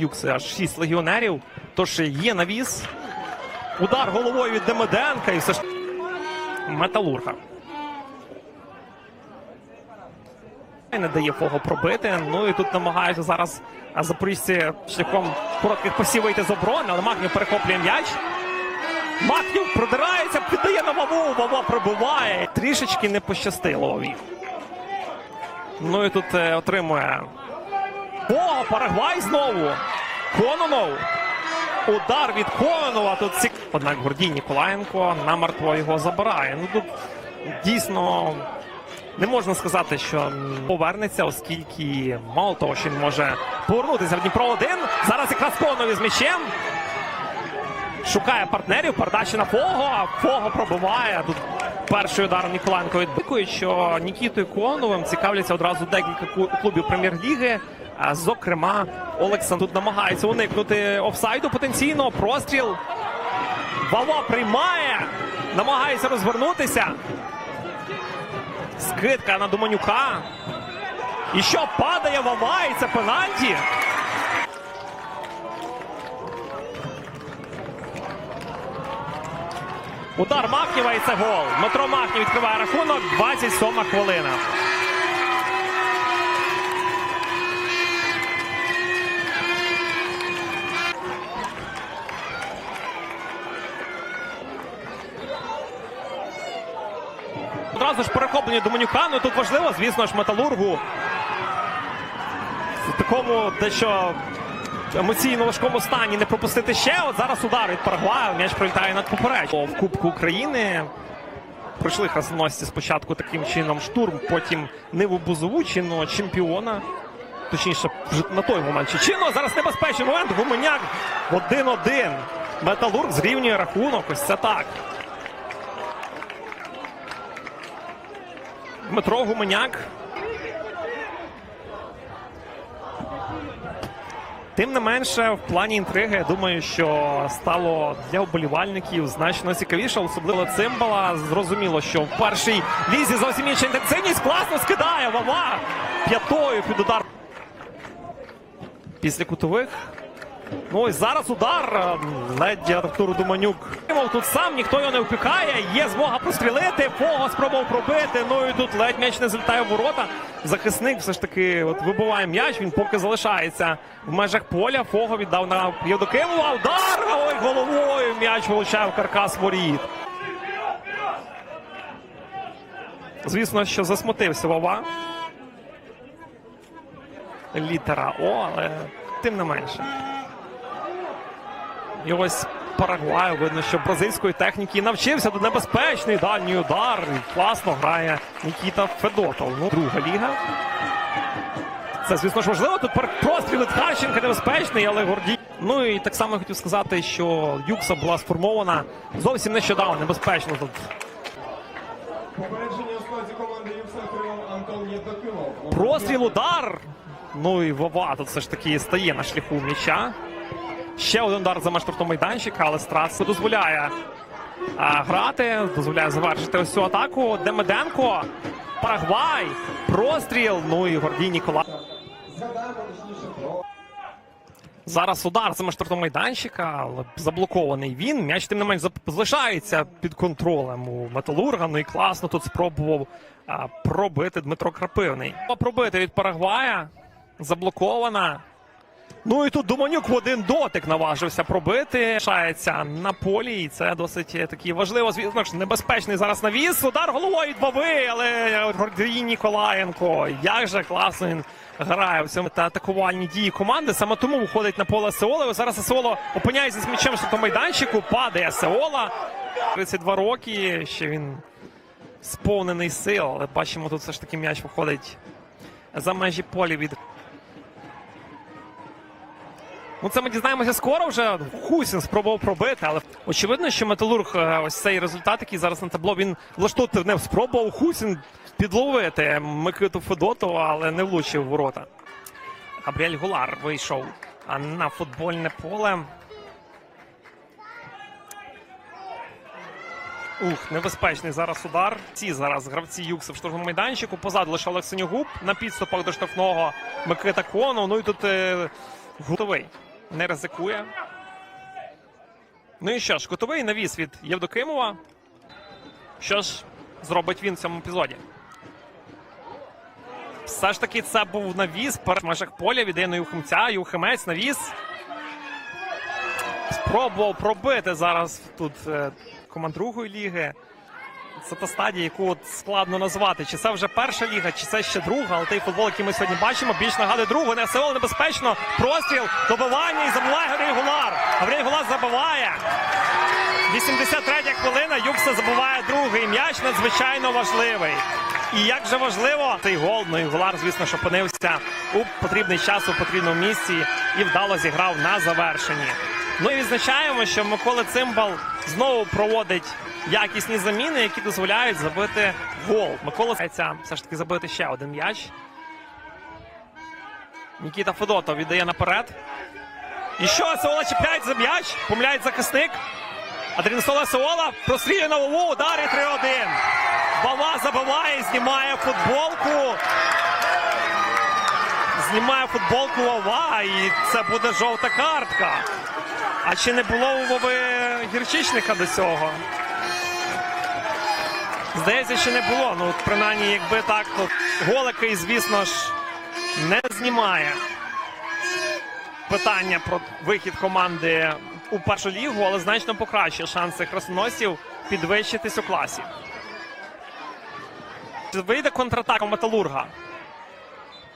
Юкс аж 6 легіонерів. Тож є навіс. Удар головою від Демиденка і все ж металурга. Не дає фого пробити. Ну і тут намагаються зараз запоріжці шляхом коротких посів вийти з оборони, але Магнів перехоплює м'яч. Магнів продирається, піддає на Ваву, Вава прибуває. Трішечки не пощастило. Ну і тут е, отримує о, Парагвай знову. Кононов. Удар від Кононова. Тут цік... Однак Гордій Ніколаєнко намертво його забирає. Ну тут дійсно не можна сказати, що повернеться, оскільки мало того, що він може повернутися в Дніпро 1 Зараз якраз Кононов із м'ячем. Шукає партнерів, передача на Фого, а Фого пробиває. Тут перший удар Ніколаєнко відбикує, що Нікітою Коновим цікавляться одразу декілька клубів прем'єр-ліги. А, Зокрема, Олександр тут намагається уникнути офсайду потенційно. Простріл. Вава приймає, намагається розвернутися. Скидка на Думанюка. І що падає Вава, і це пенальті. Удар Махнєва і це гол. Дмитро Махнів відкриває рахунок. 27 хвилина. Одразу ж перехоплення Доманюка. Ну тут важливо, звісно ж, металургу. В такому дещо емоційно важкому стані не пропустити ще. От зараз удар від Парагваю. М'яч пролітає над поперечкою. В Кубку України пройшли хрестоносці спочатку таким чином штурм, потім Ниву Бузову, чинного чемпіона. Точніше, на той момент чи чинно. Зараз небезпечний момент. Гуменяк 1-1. Металург зрівнює рахунок. Ось це так. Дмитро Гуменяк. Тим не менше, в плані інтриги, я думаю, що стало для вболівальників значно цікавіше, особливо цимбала. Зрозуміло, що в перший лізі зовсім інша інтенсивність класно скидає Вава п'ятою під удар. Після кутових. Ну ось зараз удар. Ледь Артур Думанюк. Тут сам ніхто його не впікає. Є змога прострілити. Фого спробував пробити. Ну і тут ледь м'яч не злітає в ворота. Захисник все ж таки от вибиває м'яч. Він поки залишається в межах поля. Фого віддав на Євдокимова. Удар! Ой, головою м'яч влучає в каркас воріт. Звісно, що засмутився Вова. Літера О, але тим не менше. І ось Парагваю видно, що бразильської техніки навчився тут небезпечний дальній удар. І класно грає Нікіта Федотов. Ну, друга ліга. Це, звісно ж, важливо. Тут простріл від Харченка небезпечний, але Гордій. Ну і так само я хотів сказати, що Юкса була сформована зовсім нещодавно, небезпечно тут. Попередження у складі команди Юкса отримав Антон Євдокимов. Простріл, удар. Ну і Вова тут все ж таки стає на шляху м'яча. Ще один удар за меж штрафного майданчика, але Страс дозволяє а, грати, дозволяє завершити ось цю атаку. Демиденко, Парагвай, простріл. Ну і Гордій Нікола. Зараз удар за меж майданчика, але заблокований він. М'яч тим не менш залишається під контролем у Металурга. Ну і класно тут спробував а, пробити Дмитро Крапивний. Пробити від Парагвая. Заблокована. Ну і тут Думанюк в один дотик наважився пробити. Лишається на полі, і це досить такий важливо. Звісно ж, небезпечний зараз навіс. Удар головою від але Гордій Ніколаєнко. Як же класно він грає в цьому та атакувальні дії команди. Саме тому виходить на поле Сеола. Зараз Сеоло опиняється з м'ячем що майданчику. Падає Сеола. 32 роки. Ще він сповнений сил. Але бачимо, тут все ж таки м'яч виходить за межі поля від Ну, це ми дізнаємося скоро вже. Хусін спробував пробити, але очевидно, що металург, е, ось цей результат, який зараз на табло, він влаштувати не спробував Хусін підловити Микиту Федотова, але не влучив ворота. Габріель Гулар вийшов на футбольне поле. Ух, небезпечний зараз удар. Ці зараз гравці Юкса в штурмовому майданчику. Позаду лише Олег Синьогуб. На підступах до штрафного Микита Конов. Ну і тут е, Гутовий не ризикує. Ну і що ж, Кутовий навіс від Євдокимова. Що ж зробить він в цьому епізоді? Все ж таки це був навіс перед межах поля віддає на Юхимця. Юхимець навіс. Спробував пробити зараз тут е, команд другої ліги. Це та стадія, яку от складно назвати. Чи це вже перша ліга, чи це ще друга. Але той футбол, який ми сьогодні бачимо, більш нагадує другу. Не СЛ небезпечно. Простріл, добивання і забиває Гаврій Гулар. Гаврій Гулар забиває. 83 хвилина. Юкса забиває другий м'яч. Надзвичайно важливий. І як же важливо цей гол. Ну і Гулар, звісно, що опинився у потрібний час у потрібному місці і вдало зіграв на завершенні. Ну і відзначаємо, що Микола Цимбал знову проводить якісні заміни, які дозволяють забити гол. Микола все ж таки забити ще один м'яч. Нікіта Федотов віддає наперед. І що Сеола чіпляють за м'яч? Помиляють захисник. Адрінсола Сеола прострілює на Вову, удар і 3-1. Бава забиває, знімає футболку. Знімає футболку Вова, і це буде жовта картка. А чи не було у Вови гірчичника до цього? Здається, що не було. Ну, принаймні, якби так, то голики, звісно ж, не знімає питання про вихід команди у першу лігу, але значно покращує шанси красноносів підвищитись у класі. Вийде контратака металурга.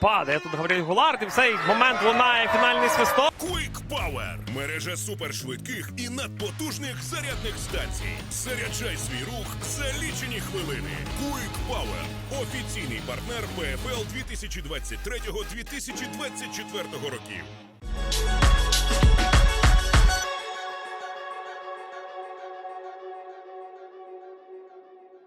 Падає тут Гавриль Гулард, і в цей момент лунає фінальний свисток. Quick Power – мережа супершвидких і надпотужних зарядних станцій. Заряджай свій рух за лічені хвилини. Quick Power – офіційний партнер ПФЛ 2023-2024 років.